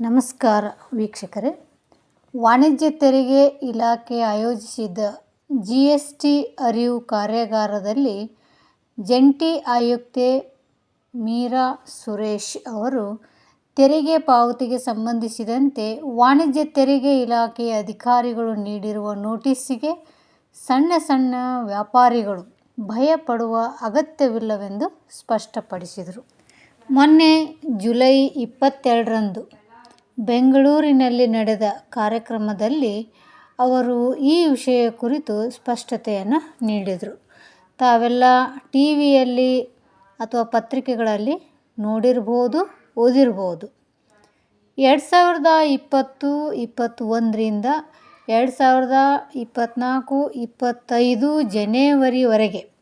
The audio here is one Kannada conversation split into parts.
ನಮಸ್ಕಾರ ವೀಕ್ಷಕರೇ. ವಾಣಿಜ್ಯ ತೆರಿಗೆ ಇಲಾಖೆ ಆಯೋಜಿಸಿದ್ದ ಜಿ ಎಸ್ ಟಿ ಅರಿವು ಕಾರ್ಯಾಗಾರದಲ್ಲಿ ಜಂಟಿ ಆಯುಕ್ತೆ ಮೀರಾ ಸುರೇಶ್ ಅವರು ತೆರಿಗೆ ಪಾವತಿಗೆ ಸಂಬಂಧಿಸಿದಂತೆ ವಾಣಿಜ್ಯ ತೆರಿಗೆ ಇಲಾಖೆಯ ಅಧಿಕಾರಿಗಳು ನೀಡಿರುವ ನೋಟಿಸ್ಗೆ ಸಣ್ಣ ಸಣ್ಣ ವ್ಯಾಪಾರಿಗಳು ಭಯಪಡುವ ಅಗತ್ಯವಿಲ್ಲವೆಂದು ಸ್ಪಷ್ಟಪಡಿಸಿದರು. ಮೊನ್ನೆ ಜುಲೈ ಇಪ್ಪತ್ತೆರಡರಂದು ಬೆಂಗಳೂರಿನಲ್ಲಿ ನಡೆದ ಕಾರ್ಯಕ್ರಮದಲ್ಲಿ ಅವರು ಈ ವಿಷಯ ಕುರಿತು ಸ್ಪಷ್ಟತೆಯನ್ನು ನೀಡಿದರು. ತಾವೆಲ್ಲ ಟಿ ವಿಯಲ್ಲಿ ಅಥವಾ ಪತ್ರಿಕೆಗಳಲ್ಲಿ ನೋಡಿರ್ಬೋದು, ಓದಿರ್ಬೋದು. ಎರಡು ಸಾವಿರದ ಇಪ್ಪತ್ತು, ಇಪ್ಪತ್ತೊಂದರಿಂದ ಎರಡು ಸಾವಿರದ ಇಪ್ಪತ್ತ್ನಾಲ್ಕು ಇಪ್ಪತ್ತೈದು ಜನವರಿವರೆಗೆ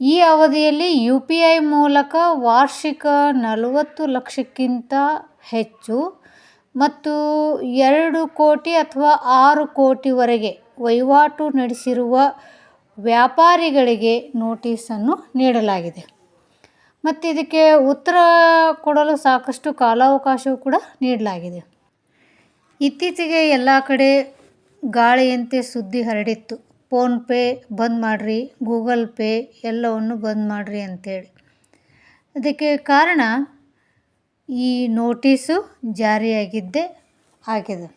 ಈ ಅವಧಿಯಲ್ಲಿ ಯು ಪಿ ಐ ಮೂಲಕ ವಾರ್ಷಿಕ ನಲವತ್ತು ಲಕ್ಷಕ್ಕಿಂತ ಹೆಚ್ಚು. ಮತ್ತು ಎರಡು ಕೋಟಿ ಅಥವಾ ಆರು ಕೋಟಿವರೆಗೆ ವಹಿವಾಟು ನಡೆಸಿರುವ ವ್ಯಾಪಾರಿಗಳಿಗೆ ನೋಟಿಸನ್ನು ನೀಡಲಾಗಿದೆ. ಮತ್ತು ಇದಕ್ಕೆ ಉತ್ತರ ಕೊಡಲು ಸಾಕಷ್ಟು ಕಾಲಾವಕಾಶವೂ ಕೂಡ ನೀಡಲಾಗಿದೆ. ಇತ್ತೀಚೆಗೆ ಎಲ್ಲ ಕಡೆ ಗಾಳಿಯಂತೆ ಸುದ್ದಿ ಹರಡಿತ್ತು. ಫೋನ್ಪೇ ಬಂದ್ ಮಾಡಿರಿ, ಗೂಗಲ್ ಪೇ ಎಲ್ಲವನ್ನು ಬಂದ್ ಮಾಡಿರಿ ಅಂಥೇಳಿ ಅದಕ್ಕೆ ಕಾರಣ ಈ ನೋಟಿಸು ಜಾರಿಯಾಗಿದ್ದೇ ಆಗಿದೆ.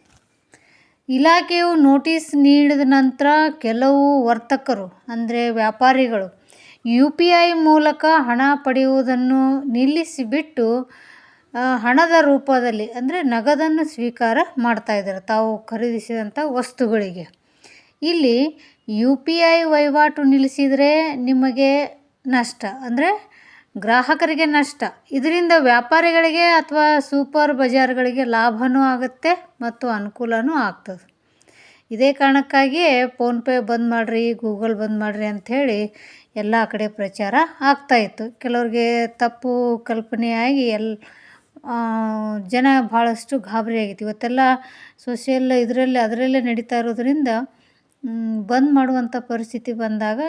ಇಲಾಖೆಯು ನೋಟಿಸ್ ನೀಡಿದ ನಂತರ ಕೆಲವು ವರ್ತಕರು, ಅಂದರೆ ವ್ಯಾಪಾರಿಗಳು ಯು ಪಿ ಐ ಮೂಲಕ ಹಣ ಪಡೆಯುವುದನ್ನು ನಿಲ್ಲಿಸಿಬಿಟ್ಟು ಹಣದ ರೂಪದಲ್ಲಿ, ಅಂದರೆ ನಗದನ್ನು ಸ್ವೀಕಾರ ಮಾಡ್ತಾಯಿದ್ದಾರೆ ತಾವು ಖರೀದಿಸಿದಂಥ ವಸ್ತುಗಳಿಗೆ. ಇಲ್ಲಿ ಯು ಪಿ ಐ ವಹಿವಾಟು ನಿಲ್ಲಿಸಿದರೆ ನಿಮಗೆ ನಷ್ಟ, ಅಂದರೆ ಗ್ರಾಹಕರಿಗೆ ನಷ್ಟ. ಇದರಿಂದ ವ್ಯಾಪಾರಿಗಳಿಗೆ ಅಥವಾ ಸೂಪರ್ ಬಜಾರ್ಗಳಿಗೆ ಲಾಭವೂ ಆಗುತ್ತೆ ಮತ್ತು ಅನುಕೂಲವೂ ಆಗ್ತದೆ. ಇದೇ ಕಾರಣಕ್ಕಾಗಿಯೇ ಫೋನ್ಪೇ ಬಂದ್ ಮಾಡಿರಿ, ಗೂಗಲ್ ಬಂದ್ ಮಾಡಿರಿ ಅಂಥೇಳಿ ಎಲ್ಲ ಕಡೆ ಪ್ರಚಾರ ಆಗ್ತಾಯಿತ್ತು ಕೆಲವ್ರಿಗೆ ತಪ್ಪು ಕಲ್ಪನೆಯಾಗಿ ಎಲ್ ಜನ ಭಾಳಷ್ಟು ಗಾಬರಿ ಇವತ್ತೆಲ್ಲ ಸೋಷಿಯಲ್ ಇದರಲ್ಲಿ, ಅದರಲ್ಲೇ ನಡೀತಾ ಇರೋದರಿಂದ ಬಂದ್ ಮಾಡುವಂಥ ಪರಿಸ್ಥಿತಿ ಬಂದಾಗ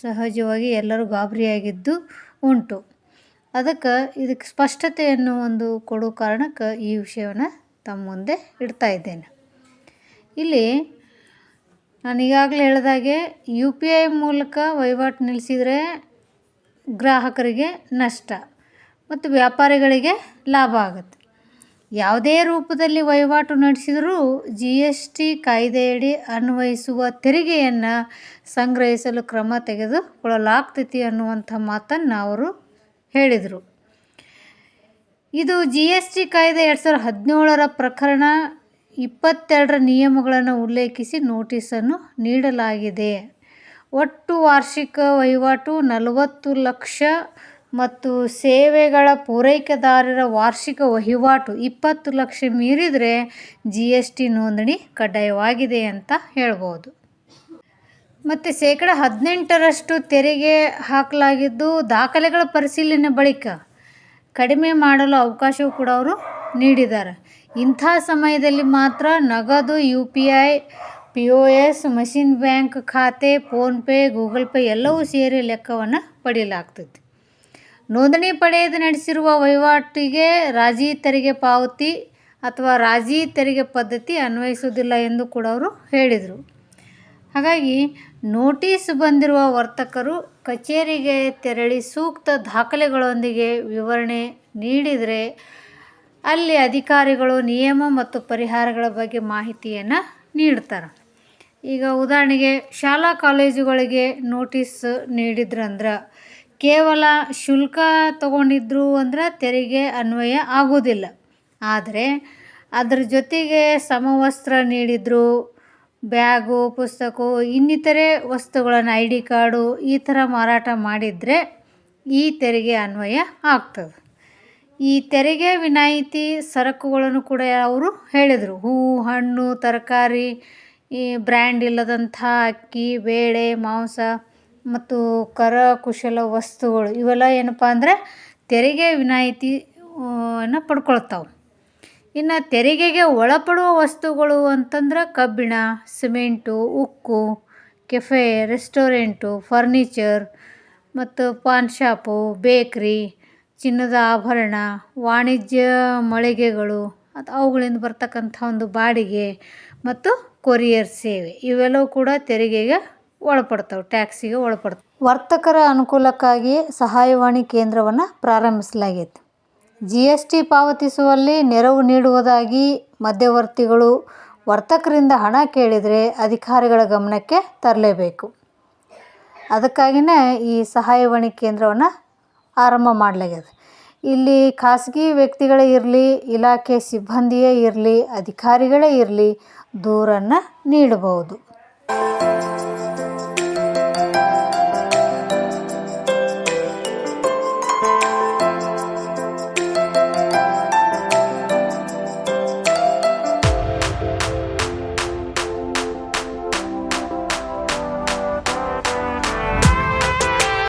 ಸಹಜವಾಗಿ ಎಲ್ಲರೂ ಗಾಬರಿಯಾಗಿದ್ದು ಉಂಟು. ಅದಕ್ಕೆ ಇದಕ್ಕೆ ಸ್ಪಷ್ಟತೆಯನ್ನು ಒಂದು ಕೊಡೋ ಕಾರಣಕ್ಕೆ ಈ ವಿಷಯವನ್ನು ತಮ್ಮ ಮುಂದೆ ಇಡ್ತಾ ಇದ್ದೇನೆ. ಇಲ್ಲಿ ನಾನು ಈಗಾಗಲೇ ಹೇಳಿದಾಗೆ ಯು ಪಿ ಐ ಮೂಲಕ ವಹಿವಾಟು ನಿಲ್ಲಿಸಿದರೆ ಗ್ರಾಹಕರಿಗೆ ನಷ್ಟ, ಮತ್ತು ವ್ಯಾಪಾರಿಗಳಿಗೆ ಲಾಭ ಆಗುತ್ತೆ. ಯಾವುದೇ ರೂಪದಲ್ಲಿ ವಹಿವಾಟು ನಡೆಸಿದರೂ ಜಿ ಎಸ್ ಟಿ ಕಾಯ್ದೆಯಡಿ ಅನ್ವಯಿಸುವ ತೆರಿಗೆಯನ್ನು ಸಂಗ್ರಹಿಸಲು ಕ್ರಮ ತೆಗೆದುಕೊಳ್ಳಲಾಗ್ತೈತಿ ಅನ್ನುವಂಥ ಮಾತನ್ನು ಅವರು ಹೇಳಿದರು. ಇದು ಜಿ ಎಸ್ ಟಿ ಕಾಯ್ದೆ ಎರಡು ಸಾವಿರದ ಹದಿನೇಳರ ಪ್ರಕರಣ ಇಪ್ಪತ್ತೆರಡರ ನಿಯಮಗಳನ್ನು ಉಲ್ಲೇಖಿಸಿ ನೋಟಿಸನ್ನು ನೀಡಲಾಗಿದೆ. ಒಟ್ಟು ವಾರ್ಷಿಕ ವಹಿವಾಟು ನಲವತ್ತು ಲಕ್ಷ ಮತ್ತು ಸೇವೆಗಳ ಪೂರೈಕೆದಾರರ ವಾರ್ಷಿಕ ವಹಿವಾಟು ಇಪ್ಪತ್ತು ಲಕ್ಷ ಮೀರಿದರೆ ಜಿ ಎಸ್ ಟಿ ನೋಂದಣಿ ಕಡ್ಡಾಯವಾಗಿದೆ ಅಂತ ಹೇಳ್ಬೋದು. ಮತ್ತು ಶೇಕಡ ಹದಿನೆಂಟರಷ್ಟು ತೆರಿಗೆ ಹಾಕಲಾಗಿದ್ದು ದಾಖಲೆಗಳ ಪರಿಶೀಲನೆ ಬಳಿಕ ಕಡಿಮೆ ಮಾಡಲು ಅವಕಾಶವೂ ಕೂಡ ಅವರು ನೀಡಿದ್ದಾರೆ. ಇಂಥ ಸಮಯದಲ್ಲಿ ಮಾತ್ರ ನಗದು U P I, P O S, machine bank ಖಾತೆ ಫೋನ್ಪೇ ಗೂಗಲ್ ಪೇ ಎಲ್ಲವೂ ಸೇರಿ ಲೆಕ್ಕವನ್ನು ಪಡೆಯಲಾಗ್ತೈತಿ. ನೋಂದಣಿ ಪಡೆಯದೆ ನಡೆಸಿರುವ ವಹಿವಾಟಿಗೆ ರಾಜಿ ತೆರಿಗೆ ಪಾವತಿ ಅಥವಾ ರಾಜಿ ತೆರಿಗೆ ಪದ್ಧತಿ ಅನ್ವಯಿಸುವುದಿಲ್ಲ ಎಂದು ಕೂಡ ಅವರು ಹೇಳಿದರು. ಹಾಗಾಗಿ ನೋಟಿಸ್ ಬಂದಿರುವ ವರ್ತಕರು ಕಚೇರಿಗೆ ತೆರಳಿ ಸೂಕ್ತ ದಾಖಲೆಗಳೊಂದಿಗೆ ವಿವರಣೆ ನೀಡಿದರೆ ಅಲ್ಲಿ ಅಧಿಕಾರಿಗಳು ನಿಯಮ ಮತ್ತು ಪರಿಹಾರಗಳ ಬಗ್ಗೆ ಮಾಹಿತಿಯನ್ನು ನೀಡ್ತಾರೆ. ಈಗ ಉದಾಹರಣೆಗೆ ಶಾಲಾ ಕಾಲೇಜುಗಳಿಗೆ ನೋಟಿಸ್ ನೀಡಿದ್ರಂದ್ರೆ ಕೇವಲ ಶುಲ್ಕ ತಗೊಂಡಿದ್ರು ಅಂದ್ರೆ ತೆರಿಗೆ ಅನ್ವಯ ಆಗೋದಿಲ್ಲ ಆದರೆ ಅದರ ಜೊತೆಗೆ ಸಮವಸ್ತ್ರ ನೀಡಿದರು, ಬ್ಯಾಗು ಪುಸ್ತಕ ಇನ್ನಿತರೆ ವಸ್ತುಗಳನ್ನು, ಐ ಡಿ ಕಾರ್ಡು ಈ ಥರ ಮಾರಾಟ ಮಾಡಿದರೆ ಈ ತೆರಿಗೆ ಅನ್ವಯ ಆಗ್ತದೆ. ಈ ತೆರಿಗೆ ವಿನಾಯಿತಿ ಸರಕುಗಳನ್ನು ಕೂಡ ಅವರು ಹೇಳಿದರು. ಹೂವು ಹಣ್ಣು, ತರಕಾರಿ, ಈ ಬ್ರ್ಯಾಂಡ್ ಇಲ್ಲದಂಥ ಅಕ್ಕಿ, ಬೇಳೆ, ಮಾಂಸ ಮತ್ತು ಕರಕುಶಲ ವಸ್ತುಗಳು ಇವೆಲ್ಲ ಏನಪ್ಪ ಅಂದರೆ ತೆರಿಗೆ ವಿನಾಯಿತಿ ಅನ್ನು ಪಡ್ಕೊಳ್ತಾವೆ. ಇನ್ನು ತೆರಿಗೆಗೆ ಒಳಪಡುವ ವಸ್ತುಗಳು ಅಂತಂದ್ರೆ ಕಬ್ಬಿಣ, ಸಿಮೆಂಟು, ಉಕ್ಕು, ಕೆಫೆ, ರೆಸ್ಟೋರೆಂಟು, ಫರ್ನಿಚರ್ ಮತ್ತು ಪಾನ್ ಶಾಪು, ಬೇಕ್ರಿ, ಚಿನ್ನದ ಆಭರಣ, ವಾಣಿಜ್ಯ ಮಳಿಗೆಗಳು, ಅದು ಅವುಗಳಿಂದ ಬರ್ತಕ್ಕಂಥ ಒಂದು ಬಾಡಿಗೆ ಮತ್ತು ಕೊರಿಯರ್ ಸೇವೆ ಇವೆಲ್ಲವೂ ಕೂಡ ತೆರಿಗೆಗೆ ಒಳಪಡ್ತವೆ, ಟ್ಯಾಕ್ಸಿಗೆ ಒಳಪಡ್ತವೆ. ವರ್ತಕರ ಅನುಕೂಲಕ್ಕಾಗಿ ಸಹಾಯವಾಣಿ ಕೇಂದ್ರವನ್ನು ಪ್ರಾರಂಭಿಸಲಾಗೈತೆ. ಜಿ ಎಸ್ ಟಿ ಪಾವತಿಸುವಲ್ಲಿ ನೆರವು ನೀಡುವುದಾಗಿ ಮಧ್ಯವರ್ತಿಗಳು ವರ್ತಕರಿಂದ ಹಣ ಕೇಳಿದರೆ ಅಧಿಕಾರಿಗಳ ಗಮನಕ್ಕೆ ತರಲೇಬೇಕು. ಅದಕ್ಕಾಗಿಯೇ ಈ ಸಹಾಯವಾಣಿ ಕೇಂದ್ರವನ್ನು ಆರಂಭ ಮಾಡಲಾಗಿದೆ ಇಲ್ಲಿ ಖಾಸಗಿ ವ್ಯಕ್ತಿಗಳೇ ಇರಲಿ, ಇಲಾಖೆ ಸಿಬ್ಬಂದಿಯೇ ಇರಲಿ, ಅಧಿಕಾರಿಗಳೇ ಇರಲಿ ದೂರನ್ನು ನೀಡಬಹುದು.